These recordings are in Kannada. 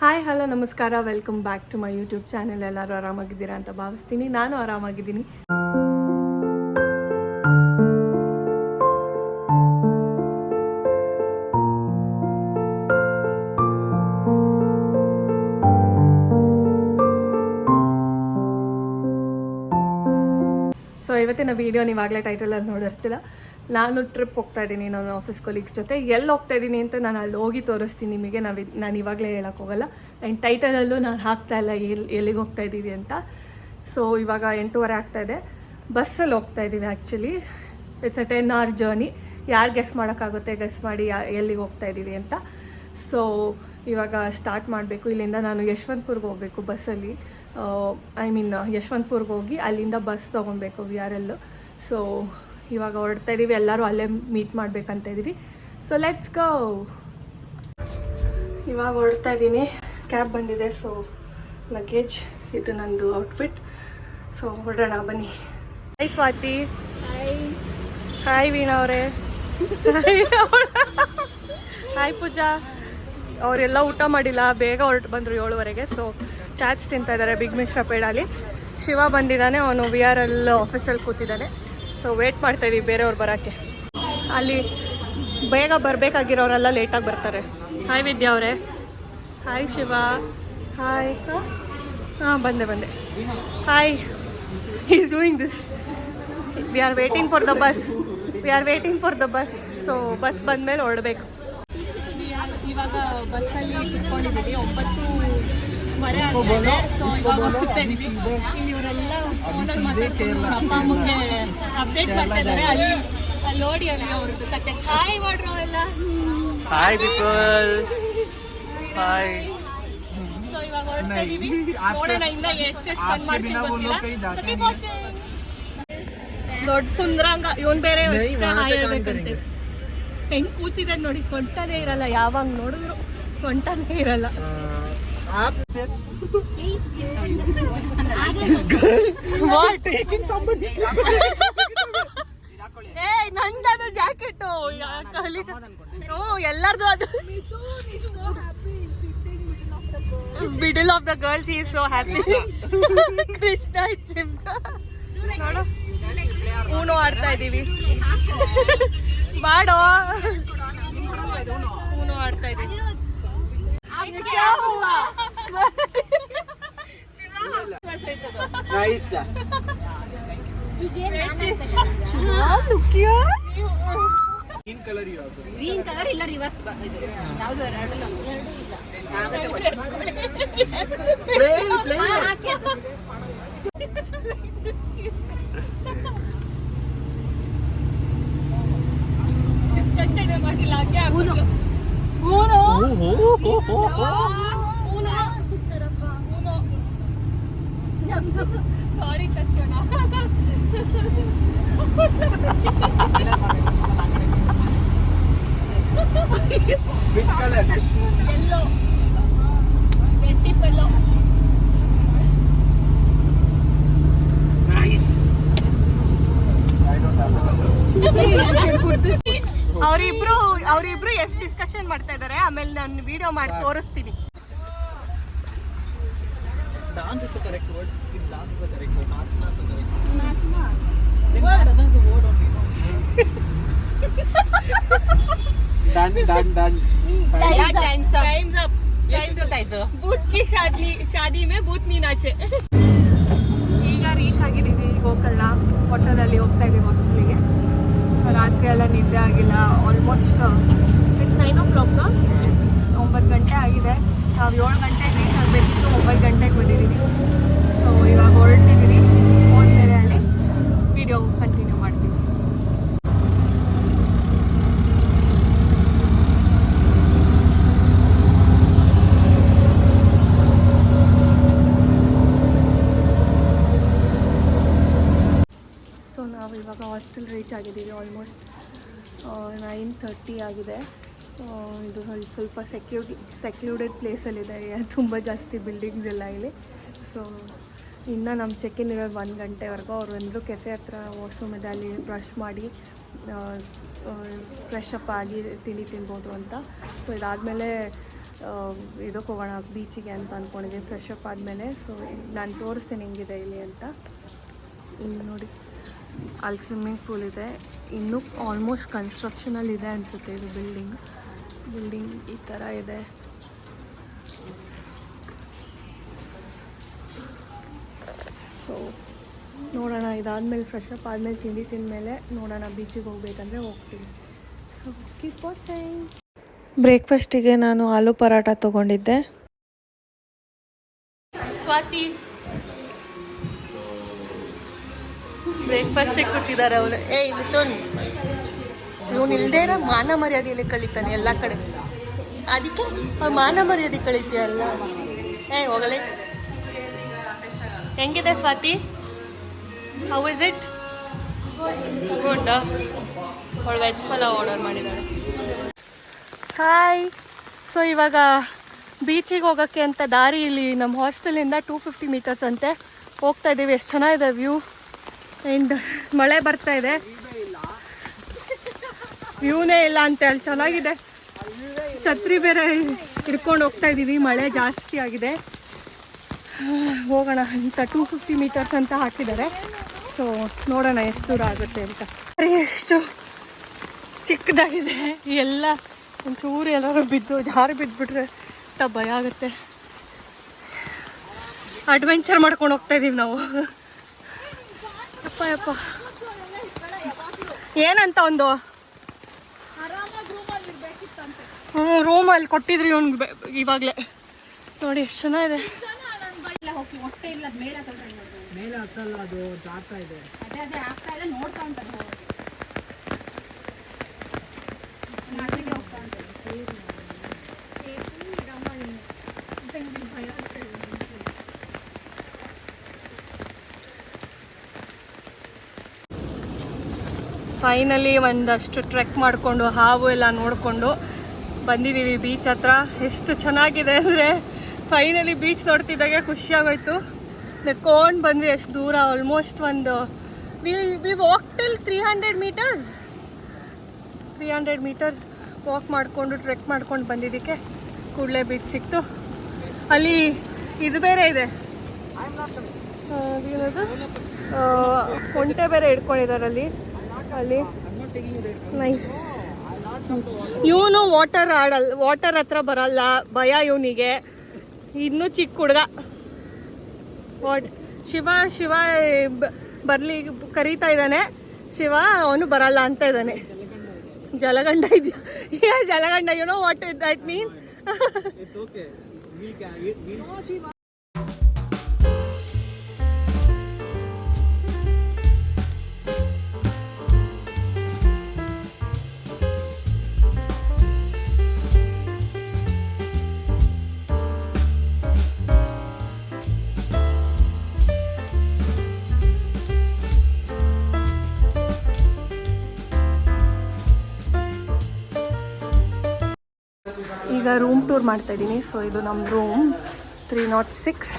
ಹಾಯ್ ಹಲೋ ನಮಸ್ಕಾರ. Welcome back to my YouTube channel ಎಲ್ಲರೂ ಆರಾಮಾಗಿದ್ದೀರಾ ಅಂತ ಭಾವಿಸ್ತೀನಿ. ನಾನು ಆರಾಮಾಗಿದ್ದೀನಿ. ಸೊ ಇವತ್ತಿನ ವೀಡಿಯೋ ನೀವಾಗಲೇ ಟೈಟಲಲ್ಲಿ ನೋಡಿರ್ತೀರ? ನಾನು ಟ್ರಿಪ್ ಹೋಗ್ತಾ ಇದ್ದೀನಿ, ನನ್ನ ಆಫೀಸ್ ಕೊಲೀಗ್ಸ್ ಜೊತೆ. ಎಲ್ಲಿ ಹೋಗ್ತಾ ಇದ್ದೀನಿ ಅಂತ ನಾನು ಅಲ್ಲಿ ಹೋಗಿ ತೋರಿಸ್ತೀನಿ ನಿಮಗೆ. ನಾವು ನಾನು ಇವಾಗಲೇ ಹೇಳೋಕ್ಕೋಗಲ್ಲ ಆ್ಯಂಡ್ ಟೈಟಲಲ್ಲೂ ನಾನು ಹಾಕ್ತಾ ಇಲ್ಲ ಎಲ್ಲಿ ಎಲ್ಲಿಗೆ ಹೋಗ್ತಾ ಇದ್ದೀವಿ ಅಂತ. ಸೊ ಇವಾಗ ಎಂಟೂವರೆ ಆಗ್ತಾ ಇದೆ. ಬಸ್ಸಲ್ಲಿ ಹೋಗ್ತಾ ಇದ್ದೀವಿ actually it's a ten hour journey ಯಾರು ಗೆಸ್ ಮಾಡೋಕ್ಕಾಗುತ್ತೆ? ಗೆಸ್ ಮಾಡಿ ಎಲ್ಲಿಗೆ ಹೋಗ್ತಾ ಇದ್ದೀವಿ ಅಂತ. ಸೊ ಇವಾಗ ಸ್ಟಾರ್ಟ್ ಮಾಡಬೇಕು. ಇಲ್ಲಿಂದ ನಾನು ಯಶವಂತಪುರ್ಗೆ ಹೋಗಬೇಕು ಬಸ್ಸಲ್ಲಿ ಐ ಮೀನ್ ಯಶವಂತಪುರ್ಗೆ ಹೋಗಿ ಅಲ್ಲಿಂದ ಬಸ್ ತೊಗೊಬೇಕು ವಿ ಆರ್ ಎಲ್ಲು ಸೊ ಇವಾಗ ಹೊರಡ್ತಾ ಇದ್ದೀವಿ ಎಲ್ಲರೂ ಅಲ್ಲೇ ಮೀಟ್ ಮಾಡಬೇಕಂತ ಇದ್ದೀವಿ ಸೊ ಲೆಟ್ಸ್ ಗೋ ಇವಾಗ ಹೊರಡ್ತಾ ಇದ್ದೀನಿ ಕ್ಯಾಬ್ ಬಂದಿದೆ ಸೊ ಲಗೇಜ್ ಇದು ನಂದು ಔಟ್ಫಿಟ್ ಸೊ ಹೊರಡೋಣ ಬನ್ನಿ. ಹಾಯ್ ಸ್ವಾತಿ. ಹಾಯ್ ವೀಣಾ ಅವರೇ. ಹಾಯ್ ಪೂಜಾ. ಅವರೆಲ್ಲ ಊಟ ಮಾಡಿಲ್ಲ ಬೇಗ ಹೊರಟು ಬಂದರು ಏಳುವರೆಗೆ. ಸೊ ಚಾಟ್ಸ್ ತಿಂತಾ ಇದ್ದಾರೆ ಬಿಗ್ ಮಿಶ್ರ ಪೇಡಾಲಿ. ಶಿವ ಬಂದಿದ್ದಾನೆ ಅವನು ವಿ ಆರ್ ಎಲ್ ಆಫೀಸಲ್ಲಿ ಕೂತಿದ್ದಾನೆ. ಸೊ ವೇಟ್ ಮಾಡ್ತಾ ಇದೀವಿ, ಬೇರೆಯವ್ರು ಬರೋಕ್ಕೆ. ಅಲ್ಲಿ ಬೇಗ ಬರಬೇಕಾಗಿರೋರೆಲ್ಲ ಲೇಟಾಗಿ ಬರ್ತಾರೆ. ಹಾಯ್ ವಿದ್ಯಾ ಅವರೇ. ಹಾಯ್ ಶಿವ. ಹಾಯ್ ಹಾಂ, ಬಂದೆ ಬಂದೆ. Hi is doing this we are waiting for the bus we are waiting for the bus so bus ಬಂದಮೇಲೆ ಹೊರಡಬೇಕು. ಇವಾಗ ಬಸ್ಸಲ್ಲಿ ಕುತ್ಕೊಂಡಿದ್ದೀವಿ. ಒಂಬತ್ತು ಮರೆ ಆಗಿದೆ ಸೊ ಇವಾಗ ಹೋಗ್ತಾ ಇದ್ದೀವಿ ಇಲ್ಲಿ ಇವರೆಲ್ಲ ಫೋನಲ್ಲಿ ಮಾತಾಡ್ತಾರೆ ಅಮ್ಮ ಅಮ್ಮಗೆ ಅಪ್ಡೇಟ್ ಮಾಡ್ತಾ ಇದ್ದಾರೆ. ಅಲ್ಲಿ ಅಲ್ಲಿ ನೋಡಿ ಅಲ್ಲಿ ಅವ್ರದ್ದು ಕತೆ. ಹಾಯ್ ಮಾಡ್ರು ಎಲ್ಲ. ಹಾಯ್ ಪೀಪಲ್ ಹಾಯ್ ಸೊ ಇವಾಗ ಹೊರಡ್ತಾ ಇದೀವಿ. ನೋಡೋಣ ಇನ್ನ ಎಷ್ಟೆಷ್ಟು ಫನ್ ಮಾಡ್ತೀವಿ ಗೊತ್ತಿಲ್ಲ. ದೊಡ್ಡ ಸುಂದ್ರಾಂಗ ಇವನ್ ಬೇರೆ ಹಾಯ್ ಹೇಳ್ಬೇಕಂತೆ ಹೆಂಗ್ ಕೂತಿದೆ ನೋಡಿ ಸೊಂಟನೇ ಇರಲ್ಲ. ಯಾವಾಗ ನೋಡಿದ್ರು ಸೊಂಟನೇ ಇರಲ್ಲ. This girl what? taking somebody. ನಂದದು jacket. ಓ ಎಲ್ಲರದು ಅದು. Middle of the girls is so happy Krishna it's ಹಿಮ್ಸ ನೋಡು. ಊನು ಆಡ್ತಾ ಇದ್ದೀವಿ ಮಾಡೋ. ಊನು ಆಡ್ತಾ ಇದ್ದೀವಿ Nice da. Green color you have. Green colour ಇಲ್ಲ ರಿವರ್ಸ್ ಇದು ಯಾವುದು ಎರಡು ಎರಡು ಇಲ್ಲ Play, play. ಹಾ, ಸಾರಿ ತಕ್ಷಣ ಎಲ್ಲೋ ಪೆಲ್ಲೋ. ಅವರಿಬ್ರು ಅವರಿಬ್ರು ಎಷ್ಟು ಡಿಸ್ಕಷನ್ ಮಾಡ್ತಾ ಇದ್ದಾರೆ ಆಮೇಲೆ ನಾನು ವಿಡಿಯೋ ಮಾಡಿ ತೋರಿಸ್ತೀನಿ. Done done up. Times up ಎಷ್ಟು ಗೊತ್ತಾಯ್ತು ಬೂತ್ ಕಿ ಶಾದಿ ಶಾದಿ ಮೇ ಬೂತ್ ನೀನಾಚೆ ಈಗ ರೀಚ್ ಆಗಿದ್ದೀವಿ ಗೋಕರ್ಣ ಹೋಟೆಲಲ್ಲಿ ಹೋಗ್ತಾ ಇದ್ದೀವಿ ಹಾಸ್ಟೆಲಿಗೆ ರಾತ್ರಿ ಎಲ್ಲ ನಿದ್ದೆ ಆಗಿಲ್ಲ almost it's nine o'clock ಒಂಬತ್ತು ಗಂಟೆ ಆಗಿದೆ. ನಾವು ಏಳು ಗಂಟೆಗೆ ರೀಚ್ ಆಗಬೇಕಿತ್ತು ಒಂಬತ್ತು ಗಂಟೆಗೆ ಬಂದಿದ್ದೀವಿ ಸೊ ಇವಾಗ ಹೊರಟಿದ್ದೀವಿ ಹೋದ್ಮೇಲೆ ಅಲ್ಲಿ ವಿಡಿಯೋ ಕಂಟಿನ್ಯೂ ಮಾಡ್ತೀವಿ ಸೊ ನಾವು ಇವಾಗ ಹಾಸ್ಟೆಲ್ ರೀಚ್ ಆಗಿದ್ದೀವಿ ಆಲ್ಮೋಸ್ಟ್ ನೈನ್ ತರ್ಟಿ ಆಗಿದೆ. ಇದು ಸ್ವಲ್ಪ ಸ್ವಲ್ಪ ಸೆಕ್ಯೂರಿ ಸೆಕ್ಯೂರ್ಡೆಡ್ ಪ್ಲೇಸಲ್ಲಿದೆ ತುಂಬ ಜಾಸ್ತಿ ಬಿಲ್ಡಿಂಗ್ಸ್ ಎಲ್ಲ ಇಲ್ಲಿ. ಸೊ ಇನ್ನು ನಮ್ಮ ಚೆಕ್ ಇನ್ ಇರೋದು ಒಂದು ಗಂಟೆವರೆಗೂ. ಅವ್ರು ಬಂದರು ಕೆಫೆ ಹತ್ರ ವಾಶ್ರೂಮ್ ಇದೆ, ಅಲ್ಲಿ ಬ್ರಷ್ ಮಾಡಿ ಫ್ರೆಶ್ ಅಪ್ ಆಗಿ ತಿಂಡಿ ತಿನ್ಬೋದು ಅಂತ. ಸೊ ಇದಾದಮೇಲೆ ಇದಕ್ಕೆ ಹೋಗೋಣ ಬೀಚಿಗೆ ಅಂತ ಅಂದ್ಕೊಂಡಿದ್ದೀನಿ ಫ್ರೆಶ್ ಅಪ್ ಆದಮೇಲೆ. ಸೊ ನಾನು ತೋರಿಸ್ತೀನಿ ಹೆಂಗಿದೆ ಇಲ್ಲಿ ಅಂತ. ನೋಡಿ. ಅಲ್ಲಿ ಸ್ವಿಮ್ಮಿಂಗ್ ಪೂಲ್ ಇದೆ. ಇನ್ನೂ ಆಲ್ಮೋಸ್ಟ್ ಕನ್ಸ್ಟ್ರಕ್ಷನಲ್ಲಿ ಇದೆ ಅನಿಸುತ್ತೆ ಇದು ಬಿಲ್ಡಿಂಗ್ ಬಿಲ್ಡಿಂಗ್ ಈ ಥರ ಇದೆ. ಸೊ ನೋಡೋಣ. ಇದಾದಮೇಲೆ ಫ್ರೆಶ್ ಅಪ್ ಆದಮೇಲೆ ತಿಂಡಿ ತಿಂದಮೇಲೆ ನೋಡೋಣ. ಬೀಚಿಗೆ ಹೋಗ್ಬೇಕಂದ್ರೆ ಹೋಗ್ತೀವಿ ಸೊ ಕೀಪ್ ವಾಚಿಂಗ್ ಬ್ರೇಕ್ಫಾಸ್ಟಿಗೆ ನಾನು ಆಲೂ ಪರಾಟ ತೊಗೊಂಡಿದ್ದೆ. ಸ್ವಾತಿ ಬ್ರೇಕ್ಫಾಸ್ಟಿಗೆ ಕೂತಿದ್ದಾರೆ ಅವಳು ಏಯ್ ಮಿಥುನ್ ಇವನು ಇಲ್ದೇ ಇರೋ ಮಾನ ಮರ್ಯಾದೆಯಲ್ಲಿ ಕಳೀತಾನೆ ಎಲ್ಲ ಕಡೆ. ಅದಕ್ಕೆ ಮಾನ ಮರ್ಯಾದೆ ಕಳೀತೀಯಲ್ಲ. ಏ, ಹೋಗಲೇ. ಹೆಂಗಿದೆ Swati? How is it good ಅವಳು ವೆಜ್ ಪಲಾವ್ ಆರ್ಡರ್ ಮಾಡಿದ್ದಾಳೆ. ಹಾಯ್ ಸೊ ಇವಾಗ ಬೀಚಿಗೆ ಹೋಗೋಕ್ಕೆ ಅಂತ ದಾರಿ ಇಲ್ಲಿ ನಮ್ಮ ಹಾಸ್ಟೆಲಿಂದ ಟೂ ಫಿಫ್ಟಿ ಮೀಟರ್ಸ್ ಅಂತೆ. ಹೋಗ್ತಾ ಇದ್ದೀವಿ. ಎಷ್ಟು ಚೆನ್ನಾಗಿದೆ ವ್ಯೂ ಆ್ಯಂಡ್ ಮಳೆ ಬರ್ತಾ ಇದೆ. ವ್ಯೂನೇ ಇಲ್ಲ ಅಂತ ಅಲ್ಲಿ ಚೆನ್ನಾಗಿದೆ. ಛತ್ರಿ ಬೇರೆ ಹಿಡ್ಕೊಂಡು ಹೋಗ್ತಾ ಇದ್ದೀವಿ ಮಳೆ ಜಾಸ್ತಿ ಆಗಿದೆ. ಹೋಗೋಣ ಅಂತ ಟೂ ಫಿಫ್ಟಿ ಮೀಟರ್ಸ್ ಅಂತ ಹಾಕಿದ್ದಾರೆ. ಸೊ ನೋಡೋಣ ಎಷ್ಟು ದೂರ ಆಗುತ್ತೆ ಅಂತ. ಎಷ್ಟು ಚಿಕ್ಕದಾಗಿದೆ. ಎಲ್ಲ ಒಂಚೂರು ಎಲ್ಲರೂ ಬಿದ್ದು, ಜಾರು ಬಿದ್ದುಬಿಟ್ರೆ ಅಂತ ಭಯ ಆಗುತ್ತೆ. ಅಡ್ವೆಂಚರ್ ಮಾಡ್ಕೊಂಡು ಹೋಗ್ತಾ ಇದೀವಿ ನಾವು. ಏನಂತ ಒಂದು? ಹ್ಞೂ ರೂಮಲ್ಲಿ ಕೊಟ್ಟಿದ್ರಿ ಇವನ್ ಇವಾಗಲೇ. ನೋಡಿ ಎಷ್ಟು ಚೆನ್ನಾಗಿದೆ ಮೇಲೆ ಹತ್ತಲ್ಲ. ಅದು ಆಗ್ತಾ ಇದೆ. ಅದೇ ಅದೇ ಆಗ್ತಾ ಇಲ್ಲ ನೋಡ್ತಾ ಉಂಟದು ಹೋಗಿ ಅಲ್ಲಿಗೆ ಹೋಗ್ತಾ ಉಂಟದು ಫೈನಲಿ ಒಂದಷ್ಟು ಟ್ರೆಕ್ ಮಾಡಿಕೊಂಡು ಹಾವು ಎಲ್ಲ ನೋಡಿಕೊಂಡು ಬಂದಿದ್ದೀವಿ ಬೀಚ್ ಹತ್ರ. ಎಷ್ಟು ಚೆನ್ನಾಗಿದೆ ಅಂದರೆ ಫೈನಲಿ ಬೀಚ್ ನೋಡ್ತಿದ್ದಾಗೆ ಖುಷಿಯಾಗೋಯ್ತು. ನೆಟ್ಕೊಂಡು ಬಂದ್ವಿ ಎಷ್ಟು ದೂರ ಆಲ್ಮೋಸ್ಟ್ ಒಂದು we we walk till three hundred metres three hundred metres walk ಮಾಡಿಕೊಂಡು ಟ್ರೆಕ್ ಮಾಡ್ಕೊಂಡು ಬಂದಿದ್ದಕ್ಕೆ ಕೂಡಲೇ ಬೀಚ್ ಸಿಕ್ತು. ಅಲ್ಲಿ ಇದು ಬೇರೆ ಇದೆ. ಏನದು? ಒಂಟೆ ಬೇರೆ ಇಟ್ಕೊಂಡಿದ್ದಾರೆ ಅಲ್ಲಿ. ಅಲ್ಲಿ ನೈಸ್ ಇವನು ವಾಟರ್ ಆಡಲ್ಲ ವಾಟರ್ ಹತ್ರ ಬರಲ್ಲ, ಭಯ ಇವನಿಗೆ. ಇನ್ನೂ ಚಿಕ್ಕ ಹುಡುಗ. ವಾಟ್ ಶಿವ ಶಿವ ಬರಲಿ, ಕರೀತಾ ಇದ್ದಾನೆ. ಶಿವ, ಅವನು ಬರಲ್ಲ ಅಂತ ಇದ್ದಾನೆ. ಜಲಗಂಡ ಇದೆಯಾ? ಜಲಗಂಡ no what that means room tour ಮಾಡ್ತಾ ಇದ್ದೀನಿ. ಸೊ ಇದು ನಮ್ಮ room three nought six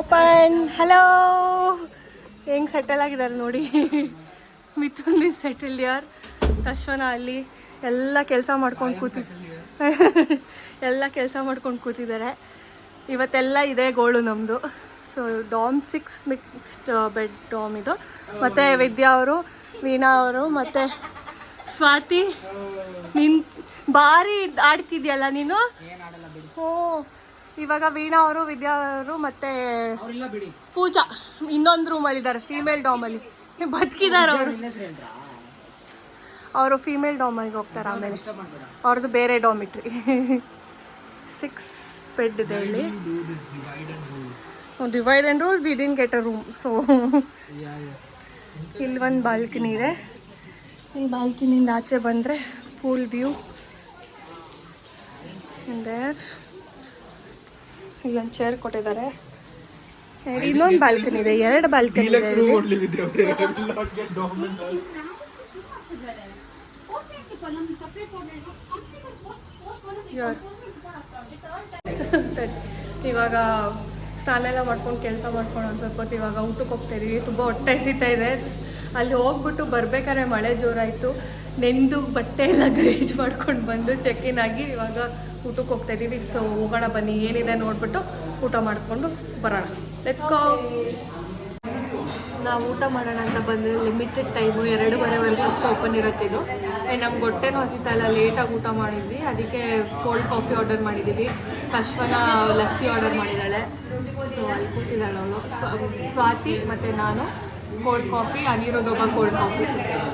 open hello ಹೆಂಗೆ ಸೆಟಲ್ ಆಗಿದ್ದಾರೆ ನೋಡಿ. ಮಿಥುನ್ ಇಸ್ ಸೆಟಲ್ ಯಾರ್ ತಶ್ವನ ಅಲ್ಲಿ ಎಲ್ಲ ಕೆಲಸ ಮಾಡ್ಕೊಂಡು ಕೂತಿ ಎಲ್ಲ ಕೆಲಸ ಮಾಡ್ಕೊಂಡು ಕೂತಿದ್ದಾರೆ. ಇವತ್ತೆಲ್ಲ ಇದೆ ಗೋಳು ನಮ್ಮದು so dorm six mixed bed dorm ಇದು. ಮತ್ತು ವಿದ್ಯಾ ಅವರು, ವೀಣಾ ಅವರು, ಮತ್ತು ಸ್ವಾತಿ ನಿನ್ ಭಾರಿ ಇದ್- ಆಡ್ತಿದ್ಯಲ್ಲ ನೀನು? ಓ ಇವಾಗ ವೀಣಾ ಅವರು ವಿದ್ಯಾ ಅವರು ಮತ್ತೆ ಪೂಜಾ ಇನ್ನೊಂದು ರೂಮಲ್ಲಿ ಇದ್ದಾರೆ ಫೀಮೇಲ್ ಡಾಮಲ್ಲಿ ಬದುಕಿದಾರ ಅವರು. ಅವರು ಫೀಮೇಲ್ ಅಲ್ಲಿ ಹೋಗ್ತಾರೆ ಆಮೇಲೆ. ಅವ್ರದ್ದು ಬೇರೆ ಡಾಮಿಟ್ರಿ ಸಿಕ್ಸ್ ಬೆಡ್ ಇದೆ ಇಲ್ಲಿ. Divide and rule divide and rule we didn't get a room so ಇಲ್ಲಿ ಒಂದು ಬಾಲ್ಕನಿ ಇದೆ. ಈ ಬಾಲ್ಕನಿಯಿಂದ ಆಚೆ ಬಂದರೆ ಪೂಲ್ ವ್ಯೂ ದೇರ್ ಇಲ್ಲೊಂದು ಚೇರ್ ಕೊಟ್ಟಿದ್ದಾರೆ. ಇನ್ನೊಂದು ಬಾಲ್ಕನಿ ಇದೆ ಎರಡು ಬಾಲ್ಕನಿ ಇದೆ. ಇವಾಗ ಸ್ನಾನ ಎಲ್ಲ ಮಾಡ್ಕೊಂಡು ಕೆಲಸ ಮಾಡ್ಕೊಂಡು ಒಂದು ಸ್ವಲ್ಪ ಹೊತ್ತು ಇವಾಗ ಊಟಕ್ಕೆ ಹೋಗ್ತಾ ಇದೀವಿ ತುಂಬ ಹೊಟ್ಟೆ ಹಸಿತಾ ಇದೆ. ಅಲ್ಲಿ ಹೋಗ್ಬಿಟ್ಟು ಬರ್ಬೇಕಾದ್ರೆ ಮಳೆ ಜೋರಾಯಿತು. ನೆಂದು ಬಟ್ಟೆ ಎಲ್ಲ ಗಲೀಜು ಮಾಡ್ಕೊಂಡು ಬಂದು ಚೆಕ್ ಇನ್ ಆಗಿ ಇವಾಗ ಊಟಕ್ಕೆ ಹೋಗ್ತಾ ಇದ್ದೀವಿ. ಸೊ ಹೋಗೋಣ ಬನ್ನಿ. ಏನಿದೆ ನೋಡ್ಬಿಟ್ಟು ಊಟ ಮಾಡಿಕೊಂಡು ಬರೋಣ. ಲೆಟ್ಸ್ ಗೋ ನಾವು ಊಟ ಮಾಡೋಣ ಅಂತ ಬಂದರೆ ಲಿಮಿಟೆಡ್ ಟೈಮು ಎರಡೂವರೆವರೆಗೂ ಅಷ್ಟು ಓಪನ್ ಇರುತ್ತೆ ಇದು. ಆ್ಯಂಡ್ ನಮ್ಗೆ ಹೊಟ್ಟೆನೂ ಹಸಿತಾ ಇಲ್ಲ. ಲೇಟಾಗಿ ಊಟ ಮಾಡಿದ್ವಿ. ಅದಕ್ಕೆ ಕೋಲ್ಡ್ ಕಾಫಿ ಆರ್ಡರ್ ಮಾಡಿದ್ದೀವಿ. ಕಶ್ವನ ಲಸ್ಸಿ ಆರ್ಡರ್ ಮಾಡಿದ್ದಾಳೆ. ಸೊ ಅಲ್ಲಿ ಕೂತಿದ್ದಾಳೆ ಅವಳು. ಸ್ವಾತಿ ಮತ್ತು ನಾನು. ಕೋಲ್ಡ್ ಕಾಫಿ ಅನಿರೋದೊಬ್ಬ ಕೋಲ್ಡ್ ಕಾಫಿ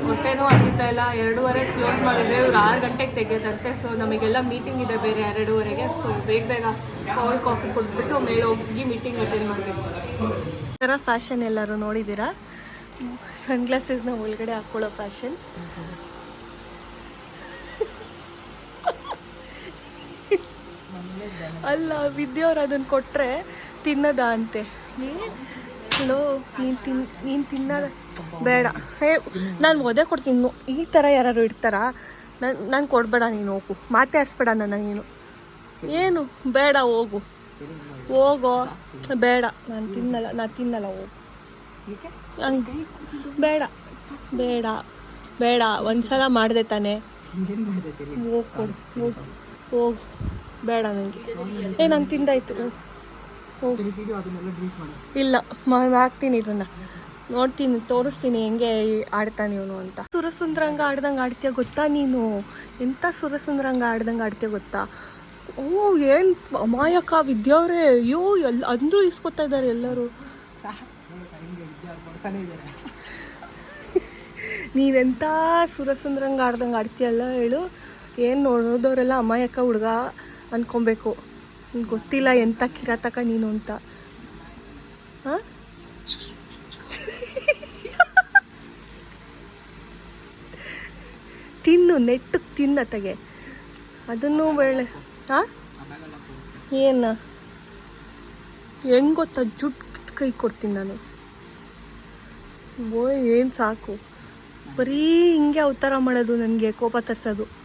ಹೊಟ್ಟೆನೂ ಆಗಿತ್ತಾ ಇಲ್ಲ, ಎರಡೂವರೆ ಕ್ಲೋಸ್ ಮಾಡಿದ್ರೆ ಇವ್ರು ಆರು ಗಂಟೆಗೆ ತೆಗೆದಂತೆ ಸೊ ನಮಗೆಲ್ಲ ಮೀಟಿಂಗ್ ಇದೆ ಬೇರೆ ಎರಡೂವರೆಗೆ. ಸೊ ಬೇಗ ಬೇಗ ಕೋಲ್ಡ್ ಕಾಫಿ ಕೊಟ್ಬಿಟ್ಟು ಮೇಲೆ ಹೋಗಿ ಮೀಟಿಂಗ್ ಅಟೆಂಡ್ ಮಾಡಬೇಕು. ಥರ ಫ್ಯಾಷನ್ ಎಲ್ಲರೂ ನೋಡಿದ್ದೀರಾ? ಸನ್ಗ್ಲಾಸಸ್ನ ಒಳಗಡೆ ಹಾಕ್ಕೊಳ್ಳೋ ಫ್ಯಾಷನ್ ಅಲ್ಲ ವಿದ್ಯವ್ರು ಅದನ್ನು ಕೊಟ್ಟರೆ ತಿನ್ನದ ಅಂತೆ? ಹಲೋ ನೀನು ತಿನ್, ನೀನು ತಿನ್ನ ಬೇಡ. ಹೇ, ನಾನು ಒದೆ ಕೊಡ್ತೀನಿ. ಈ ಥರ ಯಾರು ಇರ್ತಾರಾ? ನಾನು ನಾನು ಕೊಡಬೇಡ ನೀನು ಹೋಗು. ಮಾತಾಡಿಸ್ಬೇಡ ನನ್ನ ನೀನು. ಏನು? ಬೇಡ, ಹೋಗು. ಹೋಗೋ. ಬೇಡ. ನಾನು ತಿನ್ನಲ್ಲ ನಾನು ತಿನ್ನಲ್ಲ, ಹೋಗು. ಹಂಗೆ. ಬೇಡ. ಬೇಡ. ಬೇಡ. ಒಂದ್ಸಲ ಮಾಡಿದೆ ತಾನೇ. ಏನು ಮಾಡಿದೆ ಸರಿ ಹೋಗಿ ಕೊಡು ಹೋಗು. ಹೋಗು. ಬೇಡ ನನಗೆ ಏ, ನಾನು ತಿಂದಾಯ್ತು. ಇಲ್ಲ ಹಾಕ್ತೀನಿ ಇದನ್ನ. ನೋಡ್ತೀನಿ ತೋರಿಸ್ತೀನಿ ಹೆಂಗೆ ಆಡ್ತಾನೆ ಇವನು ಅಂತ. ಸುರಸುಂದ್ರಂಗ ಆಡ್ದಂಗೆ ಆಡ್ತೀಯ ಗೊತ್ತಾ ನೀನು? ಎಂಥ ಸುರಸುಂದ್ರಂಗ ಆಡ್ದಂಗೆ ಆಡ್ತೀಯ ಗೊತ್ತಾ? ಓ ಏನು ಅಮಾಯಕ ವಿದ್ಯಾವ್ರೆ ಅಯ್ಯೋ ಎಲ್ಲ ಅಂದರೂ ಇಸ್ಕೊತಾ ಇದ್ದಾರೆ ಎಲ್ಲರೂ. ನೀನೆಂಥ ಸುರಸುಂದ್ರಂಗ ಆಡ್ದಂಗೆ ಆಡ್ತೀಯಲ್ಲ ಹೇಳು. ಏನು ನೋಡೋದವರೆಲ್ಲ ಅಮಾಯಕ ಹುಡುಗ ಅನ್ಕೊಬೇಕು. ನಿಂಗೆ ಗೊತ್ತಿಲ್ಲ ಎಂಥ ಕಿರಾತಕ ನೀನು ಅಂತ. ಹಾಂ? ತಿನ್ನು ನೆಟ್ಟಗೆ ತಿನ್ನ ತೆಗೆ. ಅದನ್ನು ಬೇಳೆ ಹಾಂ? ಏನು? ಹೆಂಗೆ ಗೊತ್ತಾ? ಜುಟ್ ಕೈ ಕೊಡ್ತೀನಿ ನಾನು. ಓಯ್, ಏನು ಸಾಕು. ಬರೀ ಹಿಂಗೆ ಅವತಾರ ಮಾಡೋದು ನನಗೆ, ಕೋಪ ತರಿಸೋದು.